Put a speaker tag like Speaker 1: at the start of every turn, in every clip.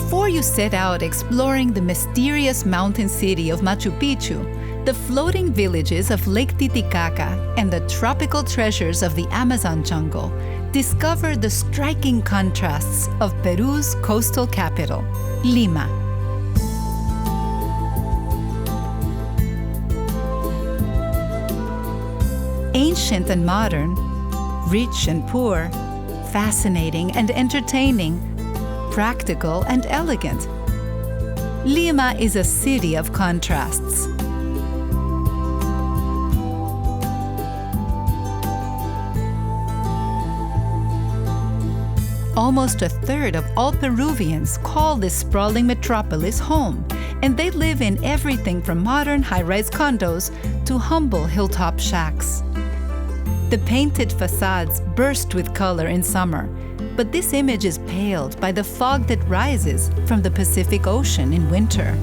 Speaker 1: Before you set out exploring the mysterious mountain city of Machu Picchu, the floating villages of Lake Titicaca, and the tropical treasures of the Amazon jungle, discover the striking contrasts of Peru's coastal capital, Lima. Ancient and modern, rich and poor, fascinating and entertaining, practical and elegant. Lima is a city of contrasts. Almost a third of all Peruvians call this sprawling metropolis home, and they live in everything from modern high rise condos to humble hilltop shacks. The painted facades burst with color in summer, but this image is paled by the fog that rises from the Pacific Ocean in winter.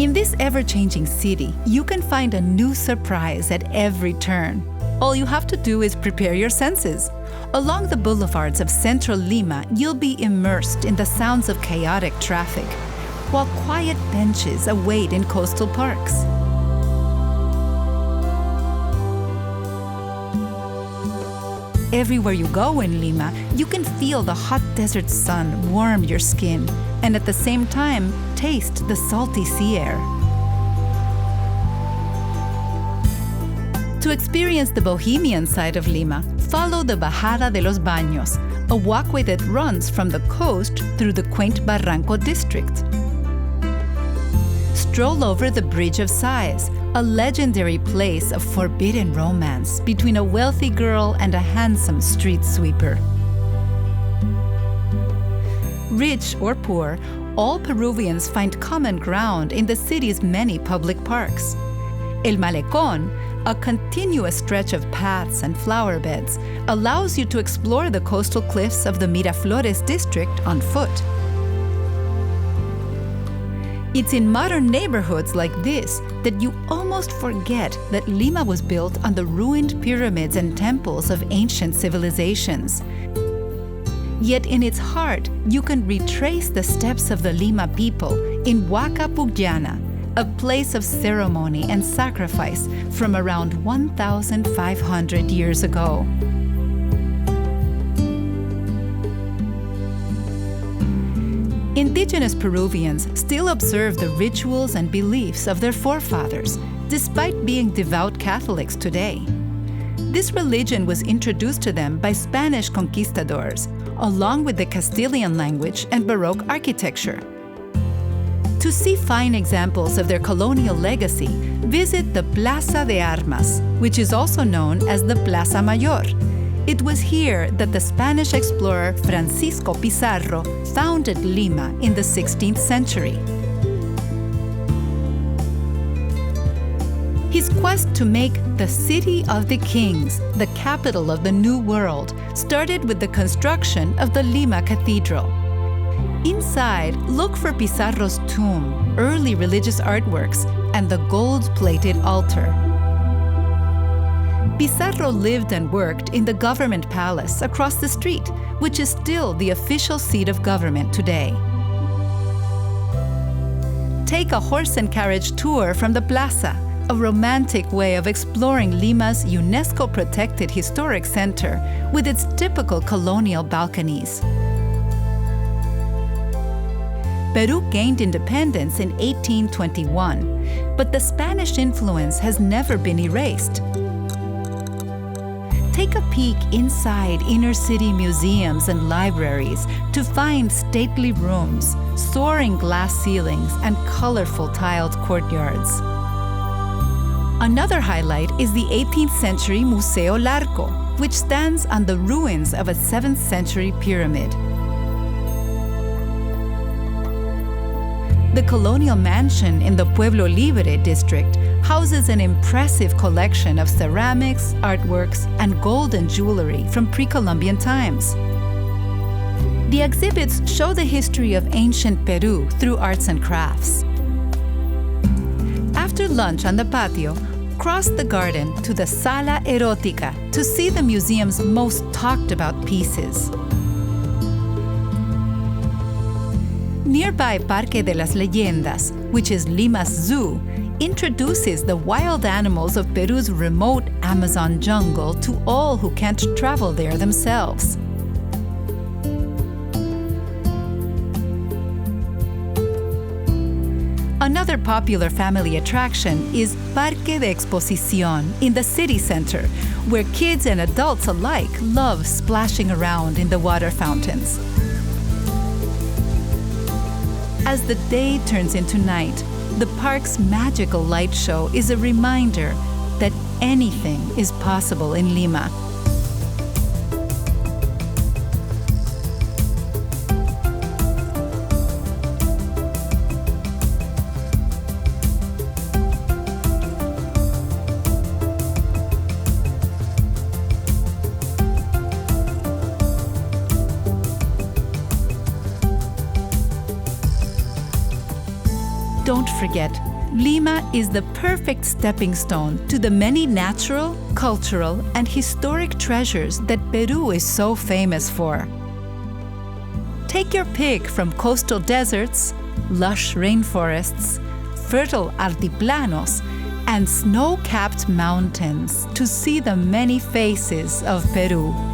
Speaker 1: In this ever changing city, you can find a new surprise at every turn. All you have to do is prepare your senses. Along the boulevards of central Lima, you'll be immersed in the sounds of chaotic traffic, while quiet benches await in coastal parks. Everywhere you go in Lima, you can feel the hot desert sun warm your skin, and at the same time, taste the salty sea air. To experience the bohemian side of Lima, follow the Bajada de los Baños, a walkway that runs from the coast through the quaint Barranco district. Stroll over the Bridge of Sighs, a legendary place of forbidden romance between a wealthy girl and a handsome street sweeper. Rich or poor, all Peruvians find common ground in the city's many public parks. El Malecón, a continuous stretch of paths and flower beds, allows you to explore the coastal cliffs of the Miraflores district on foot. It's in modern neighborhoods like this that you almost forget that Lima was built on the ruined pyramids and temples of ancient civilizations. Yet in its heart, you can retrace the steps of the Lima people in Huaca Pucllana, a place of ceremony and sacrifice from around 1,500 years ago. Indigenous Peruvians still observe the rituals and beliefs of their forefathers, despite being devout Catholics today. This religion was introduced to them by Spanish conquistadors, along with the Castilian language and Baroque architecture. To see fine examples of their colonial legacy, visit the Plaza de Armas, which is also known as the Plaza Mayor, it was here that the Spanish explorer Francisco Pizarro founded Lima in the 16th century. His quest to make the City of the Kings the capital of the New World started with the construction of the Lima Cathedral. Inside, look for Pizarro's tomb, early religious artworks, and the gold plated altar. Pizarro lived and worked in the government palace across the street, which is still the official seat of government today. Take a horse and carriage tour from the plaza, a romantic way of exploring Lima's UNESCO protected historic center with its typical colonial balconies. Peru gained independence in 1821, but the Spanish influence has never been erased. Take a peek inside inner city museums and libraries to find stately rooms, soaring glass ceilings, and colorful tiled courtyards. Another highlight is the 18th century Museo Larco, which stands on the ruins of a 7th century pyramid. The colonial mansion in the Pueblo Libre district houses an impressive collection of ceramics, artworks, and gold and jewelry from pre Columbian times. The exhibits show the history of ancient Peru through arts and crafts. After lunch on the patio, cross the garden to the Sala Erotica to see the museum's most talked about pieces. Nearby Parque de las Leyendas, which is Lima's zoo, introduces the wild animals of Peru's remote Amazon jungle to all who can't travel there themselves. Another popular family attraction is Parque de Exposición in the city center, where kids and adults alike love splashing around in the water fountains. As the day turns into night, the park's magical light show is a reminder that anything is possible in Lima. Don't forget, Lima is the perfect stepping stone to the many natural, cultural, and historic treasures that Peru is so famous for. Take your pick from coastal deserts, lush rainforests, fertile altiplanos, and snow capped mountains to see the many faces of Peru.